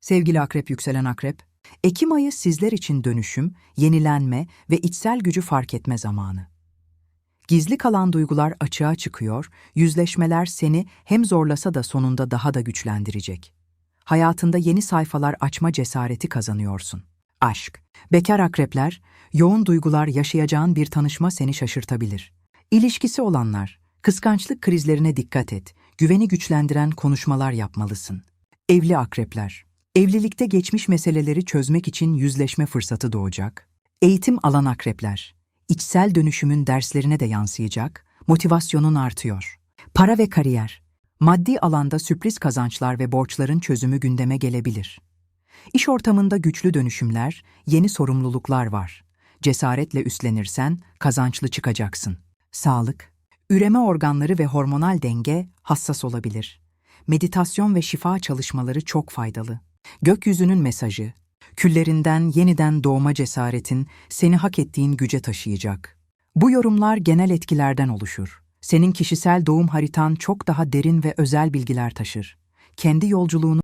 Sevgili akrep yükselen akrep, Ekim ayı sizler için dönüşüm, yenilenme ve içsel gücü fark etme zamanı. Gizli kalan duygular açığa çıkıyor, yüzleşmeler seni hem zorlasa da sonunda daha da güçlendirecek. Hayatında yeni sayfalar açma cesareti kazanıyorsun. Aşk. Bekar akrepler, yoğun duygular yaşayacağın bir tanışma seni şaşırtabilir. İlişkisi olanlar, kıskançlık krizlerine dikkat et, güveni güçlendiren konuşmalar yapmalısın. Evli akrepler, evlilikte geçmiş meseleleri çözmek için yüzleşme fırsatı doğacak. Eğitim alan akrepler, içsel dönüşümün derslerine de yansıyacak, motivasyonun artıyor. Para ve kariyer, maddi alanda sürpriz kazançlar ve borçların çözümü gündeme gelebilir. İş ortamında güçlü dönüşümler, yeni sorumluluklar var. Cesaretle üstlenirsen kazançlı çıkacaksın. Sağlık, üreme organları ve hormonal denge hassas olabilir. Meditasyon ve şifa çalışmaları çok faydalı. Gökyüzünün mesajı, küllerinden yeniden doğma cesaretin seni hak ettiğin güce taşıyacak. Bu yorumlar genel etkilerden oluşur. Senin kişisel doğum haritan çok daha derin ve özel bilgiler taşır. Kendi yolculuğunu